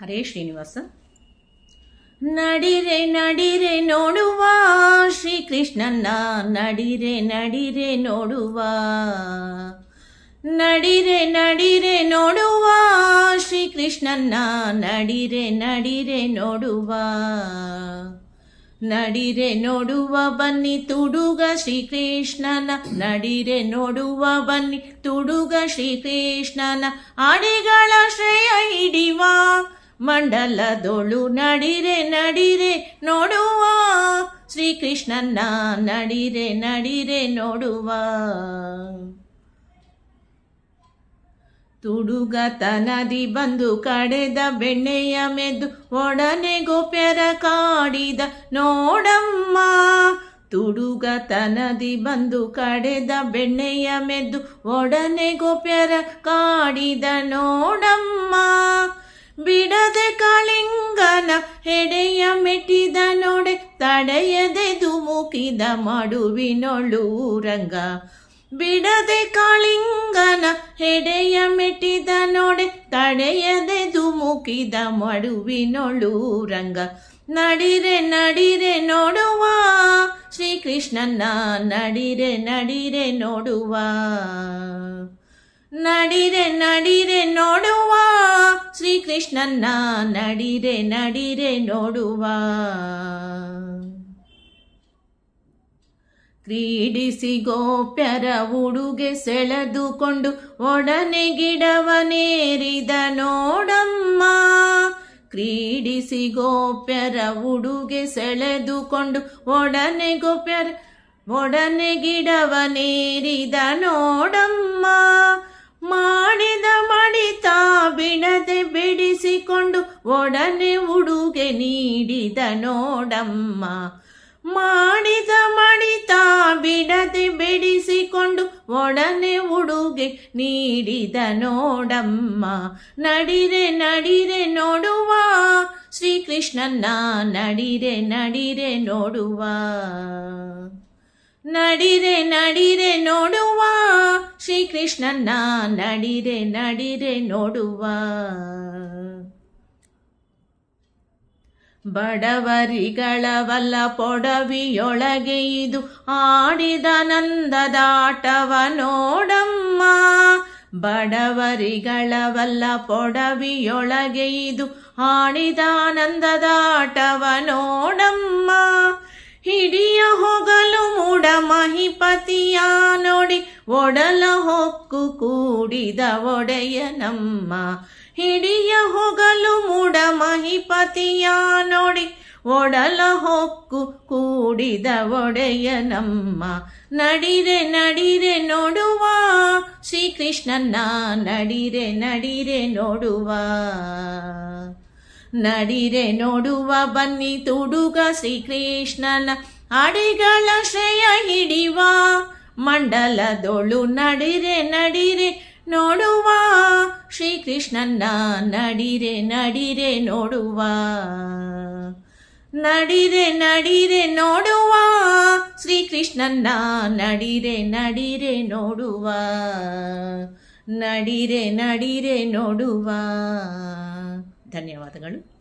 ಹರೇ ಶ್ರೀನಿವಾಸ. ನಡಿರೆ ನಡಿರೆ ನೋಡುವ ಶ್ರೀಕೃಷ್ಣನ ನಡಿರೆ ನಡಿರೆ ನೋಡುವ. ನಡಿರೆ ನಡಿರೆ ನೋಡುವ ಶ್ರೀಕೃಷ್ಣನ ನಡಿರೆ ನಡಿರೆ ನೋಡುವ. ನಡಿರೆ ನೋಡುವ, ಬನ್ನಿ ತುಡುಗ ಶ್ರೀಕೃಷ್ಣನ. ನಡಿರೆ ನೋಡುವ, ಬನ್ನಿ ತುಡುಗ ಶ್ರೀಕೃಷ್ಣನ. ಆಡಿಗಳ ಶ್ರೇಯ ಹಿಡಿವ ಮಂಡಲದೊಳು ನಡಿರೆ ನಡಿರೆ ನೋಡುವ. ಶ್ರೀಕೃಷ್ಣನ ನಡಿರೆ ನಡಿರೆ ನೋಡುವ. ತುಡುಗತನದಿ ಬಂದು ಕಡೆದ ಬೆಣ್ಣೆಯ ಮೆದ್ದು ಒಡನೆ ಗೋಪ್ಯರ ಕಾಡಿದ ನೋಡಮ್ಮ. ತುಡುಗತನದಿ ಬಂದು ಕಡೆದ ಬೆಣ್ಣೆಯ ಮೆದ್ದು ಒಡನೆ ಗೋಪ್ಯರ ಕಾಡಿದ ನೋಡಮ್ಮ. ಬಿಡದೆ ಕಾಳಿಂಗನ ಹೆಡೆಯ ಮೆಟ್ಟಿದ ನೋಡೆ, ತಡೆಯದೆ ಧುಮುಕಿದ ಮಡುವಿನೊಳು ರಂಗ ಬಿಡದೆ ಕಾಳಿಂಗನ ಹೆಡೆಯ ಮೆಟ್ಟಿದ ನೋಡೆ, ತಡೆಯದೆ ಧುಮುಕಿದ ಮಡುವಿನೊಳು ರಂಗ ನಡಿರೆ ನಡಿರೆ ನೋಡುವ ಶ್ರೀಕೃಷ್ಣನ ನಡಿರೆ ನಡಿರೆ ನೋಡುವ. ನಡಿರೆ ನಡಿರೆ ನೋಡುವ ಶ್ರೀಕೃಷ್ಣನ ನಡಿರೆ ನಡಿರೆ ನೋಡುವ. ಕ್ರೀಡಿಸಿ ಗೋಪ್ಯರ ಉಡುಗೆ ಸೆಳೆದುಕೊಂಡು ಒಡನೆ ಗಿಡವನೇರಿದ ನೋಡಮ್ಮ. ಕ್ರೀಡಿಸಿ ಗೋಪ್ಯರ ಉಡುಗೆ ಸೆಳೆದುಕೊಂಡು ಒಡನೆ ಗೋಪ್ಯರ, ಒಡನೆ ಗಿಡವನೇರಿದ ನೋಡಮ್ಮ. ಒಡನೆ ಉಡುಗೆ ನೀಡಿದ ನೋಡಮ್ಮ. ಮಾಡಿದ ಮಣಿತ ಬಿಡದೆ ಬೆಡಿಸಿಕೊಂಡು ಒಡನೆ ಉಡುಗೆ ನೀಡಿದ ನೋಡಮ್ಮ. ನಡಿರೆ ನಡಿರೆ ನೋಡುವ. ಶ್ರೀಕೃಷ್ಣನ ನಡಿರೆ ನಡಿರೆ ನೋಡುವ. ನಡಿರೆ ನಡಿರೆ ನೋಡುವ. ಶ್ರೀಕೃಷ್ಣನ ನಡಿರೆ ನಡಿರೆ ನೋಡುವ. ಬಡವರಿಗಳವಲ್ಲ, ಪೊಡವಿಯೊಳಗೆ ಇದು ಆಡಿದ ನಂದದಾಟವ ನೋಡಮ್ಮ ಬಡವರಿಗಳವಲ್ಲ, ಪೊಡವಿಯೊಳಗೆ ಇದು ಆಡಿದ ನಂದದಾಟವ ನೋಡಮ್ಮ ಹಿಡಿಯ ಹೊಗಲು ಮೂಡ ಮಹಿಪತಿಯ ನೋಡಿ ಒಡಲ ಹೊಕ್ಕು ಕೂಡಿದ ಒಡೆಯನಮ್ಮ ಹಿಡಿಯ ಹೋಗಲು ಮೂಡ ಮಹಿಪತಿಯ ನೋಡಿ. ಒಡಲ ಹೊಕ್ಕು ಕೂಡಿದ ಒಡೆಯನಮ್ಮ ನಡಿರೆ ನಡಿರೆ ನೋಡುವ. ಶ್ರೀಕೃಷ್ಣನ ನಡಿರೆ ನಡಿರೆ ನೋಡುವ. ನಡಿರೆ ನೋಡುವ ಬನ್ನಿ ತುಡುಗ ಶ್ರೀಕೃಷ್ಣನ ಅಡಿಗಳ ಶ್ರೇಯ ಹಿಡಿವ. ಮಂಡಲದೊಳು ನಡಿರೆ ನಡಿರೆ, ನೋಡುವ. ಶ್ರೀಕೃಷ್ಣನ ನಡಿರೆ ನಡಿರೆ, ನೋಡುವ. ನಡಿರೆ ನಡಿರೆ, ನೋಡುವ. ಶ್ರೀಕೃಷ್ಣನ ನಡಿರೆ ನಡಿರೆ, ನೋಡುವ. ನಡಿರೆ ನಡಿರೆ, ನೋಡುವ. ಧನ್ಯವಾದಗಳು.